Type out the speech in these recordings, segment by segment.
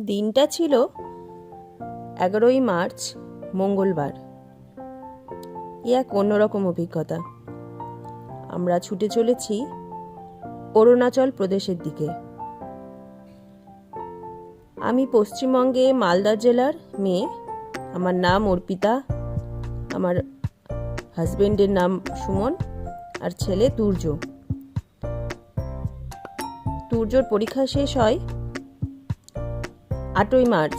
দিনটা ছিল এগারোই মার্চ, মঙ্গলবার। এ এক অন্যরকম অভিজ্ঞতা। আমরা ছুটে চলেছি অরুণাচল প্রদেশের দিকে। আমি পশ্চিমবঙ্গে মালদা জেলার মেয়ে। আমার নাম অর্পিতা। আমার হাজবেন্ডের নাম সুমন। আর ছেলে তুর্য। তুর্যর পরীক্ষা শেষ হয় আটই মার্চ।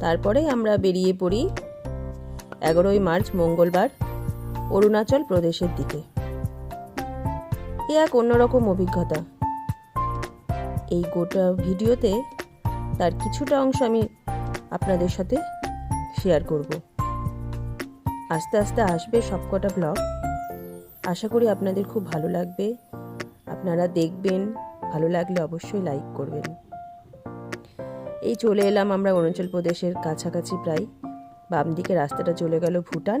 তারপরে আমরা বেরিয়ে পড়ি এগারোই মার্চ মঙ্গলবার অরুণাচল প্রদেশের দিকে। এ এক অন্যরকম অভিজ্ঞতা। এই গোটা ভিডিওতে তার কিছুটা অংশ আমি আপনাদের সাথে শেয়ার করব। আস্তে আস্তে আসবে সবকটা ব্লগ আশা করি আপনাদের খুব ভালো লাগবে। আপনারা দেখবেন, ভালো লাগলে অবশ্যই লাইক করবেন। এই চলে এলাম আমরা অরুণাচল প্রদেশের কাছাকাছি প্রায় বাম দিকে রাস্তাটা চলে গেল ভুটান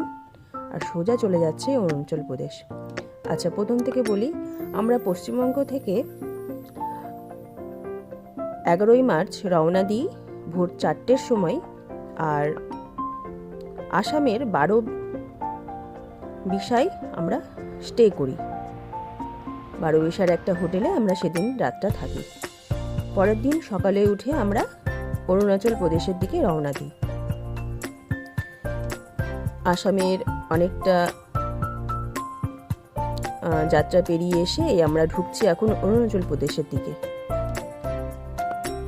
আর সোজা চলে যাচ্ছে অরুণাচল প্রদেশ। আচ্ছা প্রথম থেকে বলি, আমরা পশ্চিমবঙ্গ থেকে এগারোই মার্চ রওনা দিই ভোর চারটের সময় আর আসামের বারো বিশায় আমরা স্টে করি। বারো বিশার একটা হোটেলে আমরা সেদিন রাতটা থাকি। পরের দিন সকালে উঠে আমরা অরুণাচল প্রদেশের দিকে রওনা দিই। আসামের অনেকটা যাত্রা পেরিয়ে এসে আমরা ঢুকছি এখন অরুণাচল প্রদেশের দিকে।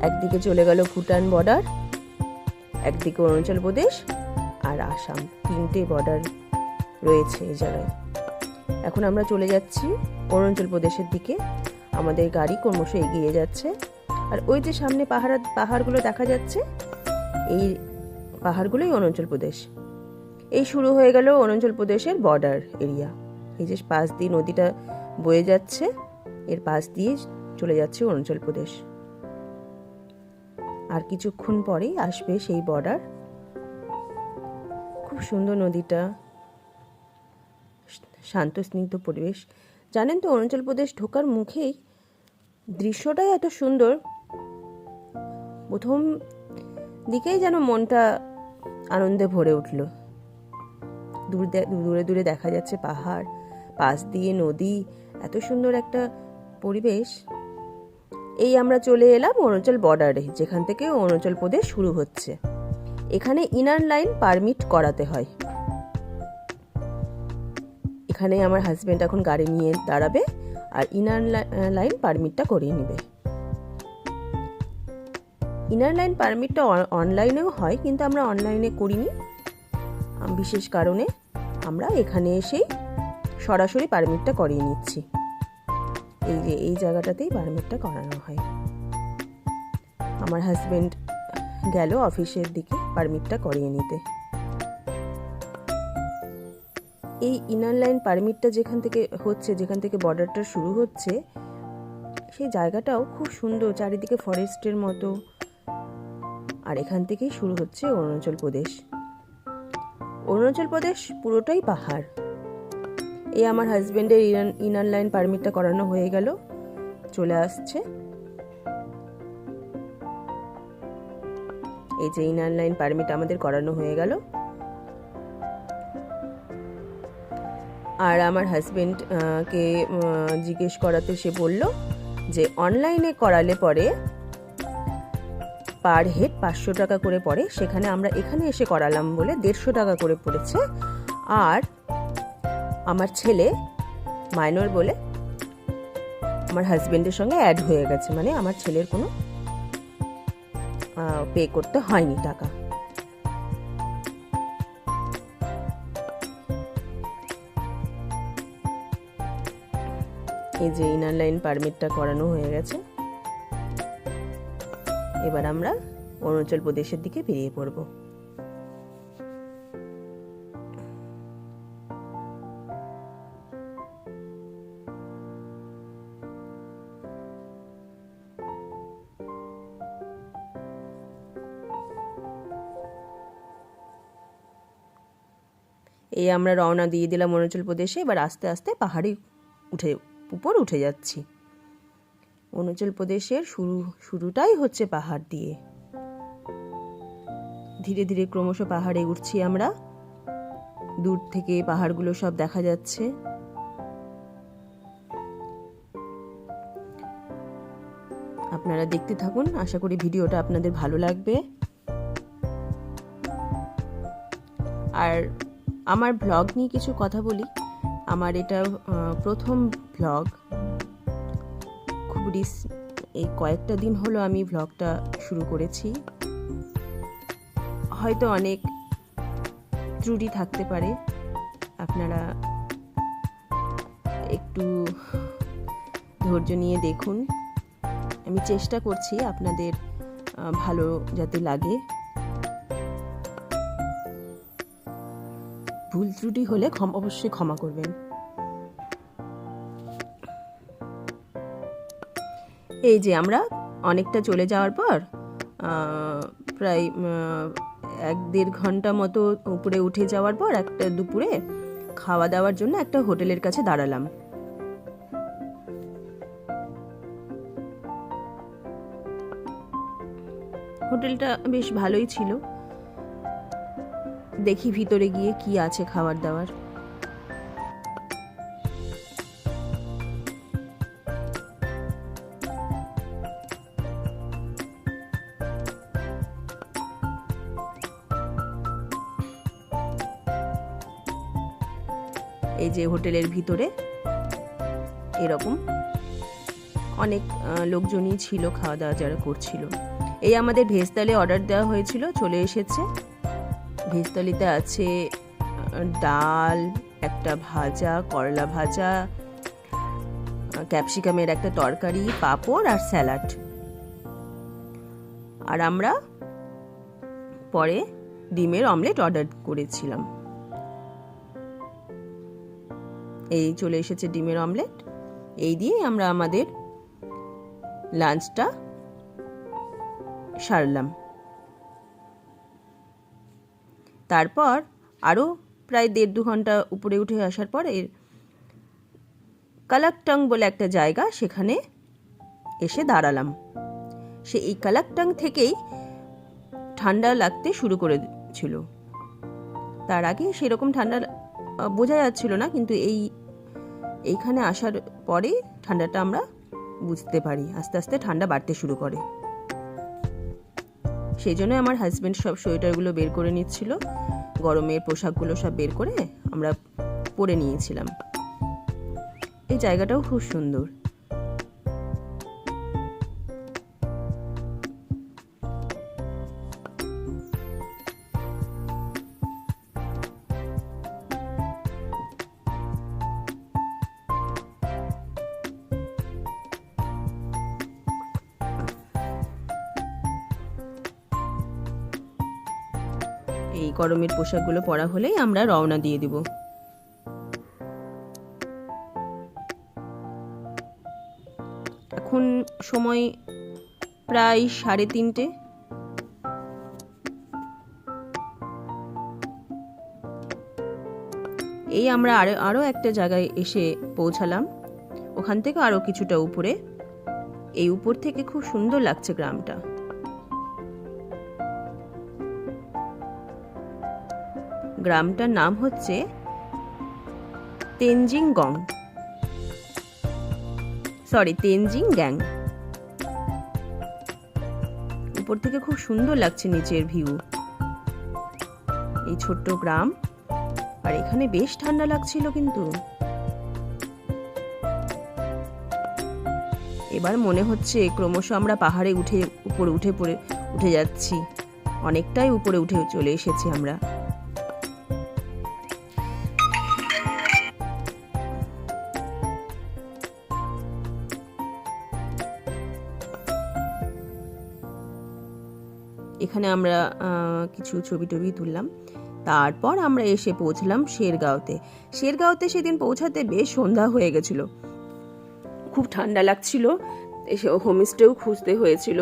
একদিকে চলে গেল ভুটান বর্ডার, একদিকে অরুণাচল প্রদেশ আর আসাম। তিনটে বর্ডার রয়েছে এই জায়গায়। এখন আমরা চলে যাচ্ছি অরুণাচল প্রদেশের দিকে। আমাদের গাড়ি ক্রমশ এগিয়ে যাচ্ছে। আর ওই যে সামনে পাহাড়, পাহাড়গুলো দেখা যাচ্ছে, এই পাহাড়গুলোই অরুণাচল প্রদেশ। এই শুরু হয়ে গেল অরুণাচল প্রদেশের বর্ডার এরিয়া এই যে পাশ দিয়ে নদীটা বয়ে যাচ্ছে, এর পাশ দিয়ে চলে যাচ্ছে অরুণাচল প্রদেশ। আর কিছুক্ষণ পরেই আসবে সেই বর্ডার খুব সুন্দর নদীটা। শান্ত, স্নিগ্ধ পরিবেশ। জানেন তো অরুণাচল প্রদেশ ঢোকার মুখেই দৃশ্যটাই এত সুন্দর। প্রথম দিকেই যেন মনটা আনন্দে ভরে উঠল। দূর দূরে দূরে দেখা যাচ্ছে পাহাড়, পাশ দিয়ে নদী, এত সুন্দর একটা পরিবেশ। এই আমরা চলে এলাম অরুণাচল বর্ডারে যেখান থেকে অরুণাচল প্রদেশ শুরু হচ্ছে। এখানে ইনার লাইন পারমিট করাতে হয়। এখানে আমার হাজব্যান্ড এখন গাড়ি নিয়ে দাঁড়াবে আর ইনার লাইন পারমিটটা করিয়ে নেবে। ইনার লাইন পারমিটটা অনলাইনেও হয়, কিন্তু আমরা অনলাইনে করিনি। বিশেষ কারণে আমরা এখানে এসেই সরাসরি পারমিটটা করিয়ে নিচ্ছি। এই যে, এই জায়গাটাতেই পারমিটটা করানো হয়। আমার হাজব্যান্ড গেল অফিসের দিকে পারমিটটা করিয়ে নিতে। এই ইনার লাইন পারমিটটা যেখান থেকে হচ্ছে, যেখান থেকে বর্ডারটা শুরু হচ্ছে, সেই জায়গাটাও খুব সুন্দর, চারিদিকে ফরেস্টের মতো। আর এখান থেকেই শুরু হচ্ছে অরুণাচল প্রদেশ। অরুণাচল প্রদেশ পুরোটাই পাহাড়। এই আমার হাজবেন্ডের ইনার লাইন পারমিটটা করানো হয়ে গেল। চলে আসছে। এই যে ইনার লাইন পারমিট আমাদের করানো হয়ে গেল। আর আমার হাজবেন্ড কে আহ, জিজ্ঞেস করাতে সে বলল যে অনলাইনে করালে পরে পার হেড পাঁচশো টাকা করে পড়ে, সেখানে আমরা এখানে এসে করালাম বলে দেড়শো টাকা করে পড়েছে। আর আমার ছেলে মাইনর বলে আমার হাজবেন্ডের সঙ্গে অ্যাড হয়ে গেছে মানে আমার ছেলের কোনো পে করতে হয়নি টাকা। এই যে ইনার লাইন পারমিটটা করানো হয়ে গেছে। এবার আমরা অরুণাচল প্রদেশের দিকে বেরিয়ে পড়ব। এই আমরা রওনা দিয়ে দিলাম অরুণাচল প্রদেশে, এবার আস্তে আস্তে পাহাড়ি উঠে, উপর উঠে যাচ্ছি। অরুণাচল প্রদেশের শুরু, শুরুটাই হচ্ছে পাহাড় দিয়ে। ধীরে ধীরে ক্রমশ পাহাড়ে উঠছি আমরা। দূর থেকে পাহাড়গুলো সব দেখা যাচ্ছে। আপনারা দেখতে থাকুন, আশা করি ভিডিওটা আপনাদের ভালো লাগবে। আর আমার ব্লগ নিয়ে কিছু কথা বলি। আমার এটা প্রথম ব্লগ। রিস এই কয়েকটা দিন হলো আমি ব্লগটা শুরু করেছি। হয়তো অনেক ত্রুটি থাকতে পারে। আপনারা একটু ধৈর্য নিয়ে দেখুন। আমি চেষ্টা করছি আপনাদের ভালো যাতে লাগে। ভুল ত্রুটি হলে অবশ্যই ক্ষমা করবেন। এই যে আমরা অনেকটা চলে যাওয়ার পর প্রায় এক দেড় ঘণ্টা মতো উপরে উঠে যাওয়ার পর একটা দুপুরে খাওয়া দাওয়ার জন্য একটা হোটেলের কাছে দাঁড়ালাম। হোটেলটা বেশ ভালোই ছিল। দেখি ভিতরে গিয়ে কি আছে খাবার দাবার যে হোটেলের ভিতরে। এরকম অনেক লোকজনই ছিল খাওয়া দাওয়া যারা করছিল। এই আমাদের ভেজ থালি অর্ডার দেওয়া হয়েছিল, চলে এসেছে। ভেজতালিতে আছে ডাল, একটা ভাজা, করলা ভাজা ক্যাপসিকামের একটা তরকারি, পাঁপড় আর স্যালাড। আর আমরা পরে ডিমের অমলেট অর্ডার করেছিলাম। এই চলে এসেছে ডিমের অমলেট। এই দিয়েই আমরা আমাদের লাঞ্চটা সারলাম। তারপর আরও প্রায় দেড় দু ঘণ্টা উপরে উঠে আসার পর এর কালাকটং বলে একটা জায়গা সেখানে এসে দাঁড়ালাম। সে এই কালাকটং থেকেই ঠান্ডা লাগতে শুরু করেছিল। তার আগে সেরকম ঠান্ডা বোঝা যাচ্ছিল না, কিন্তু এই এইখানে আসার পরে ঠান্ডাটা আমরা বুঝতে পারি। আস্তে আস্তে ঠান্ডা বাড়তে শুরু করে। সেই জন্য আমার হাজব্যান্ড সব সোয়েটারগুলো বের করে নিচ্ছিল। গরমের পোশাকগুলো সব বের করে আমরা পরে নিয়েছিলাম। এই জায়গাটাও খুব সুন্দর। এই গরমের পোশাকগুলো পরা হলেই আমরা রওনা দিয়ে দিব। এখন সময় প্রায় সাড়ে তিনটে। এই আমরা আরও আরও একটা জায়গায় এসে পৌঁছালাম। ওখান থেকে আরও কিছুটা উপরে। এই উপর থেকে খুব সুন্দর লাগছে গ্রামটা। গ্রামটার নাম হচ্ছে তেনজিং গং সরি তেনজিং গ্যাং উপর থেকে খুব সুন্দর লাগছে নিচের ভিউ এই ছোট্ট গ্রাম। আর এখানে বেশ ঠান্ডা লাগছিল কিন্তু। এবার মনে হচ্ছে ক্রমশ আমরা পাহাড়ে উঠে, উপরে উঠে পড়ে, উঠে যাচ্ছি। অনেকটাই উপরে উঠে চলে এসেছি আমরা। এখানে আমরা কিছু ছবি টবি তুললাম। তারপর আমরা এসে পৌঁছলাম শেরগাঁওতে। শেরগাঁওতে সেদিন পৌঁছাতে বেশ সন্ধ্যা হয়ে গেছিল। খুব ঠান্ডা লাগছিল, এসে হোমস্টেও খুঁজতে হয়েছিল,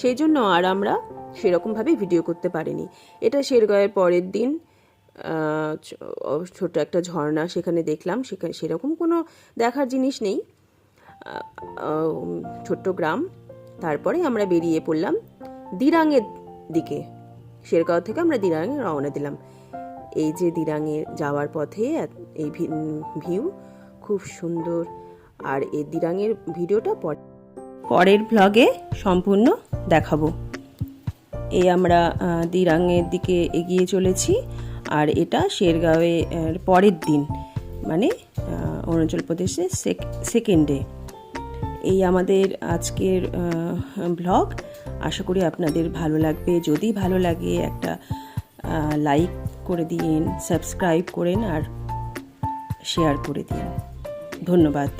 সেই জন্য আর আমরা সেরকমভাবে ভিডিও করতে পারিনি। এটা শেরগাঁওয়ের পরের দিন ছোট একটা ঝর্ণা সেখানে দেখলাম, সেখানে সেরকম কোনো দেখার জিনিস নেই। ছোট্ট গ্রাম। তারপরে আমরা বেরিয়ে পড়লাম দিরাঙের দিকে। শেরগাঁও থেকে আমরা দিরাঙে রওনা দিলাম। এই যে দিরাঙে যাওয়ার পথে এই ভিউ খুব সুন্দর। আর এই দিরাঙের ভিডিওটা পর- পরের ব্লগে সম্পূর্ণ দেখাবো। এই আমরা দিরাঙের দিকে এগিয়ে চলেছি। আর এটা শেরগাঁওয়ে পরের দিন মানে অরুণাচল প্রদেশে সেকেন্ড এই আমাদের আজকের ব্লগ আশা করি আপনাদের ভালো লাগবে। যদি ভালো লাগে একটা লাইক করে দিন সাবস্ক্রাইব করেন আর শেয়ার করে দিন। ধন্যবাদ।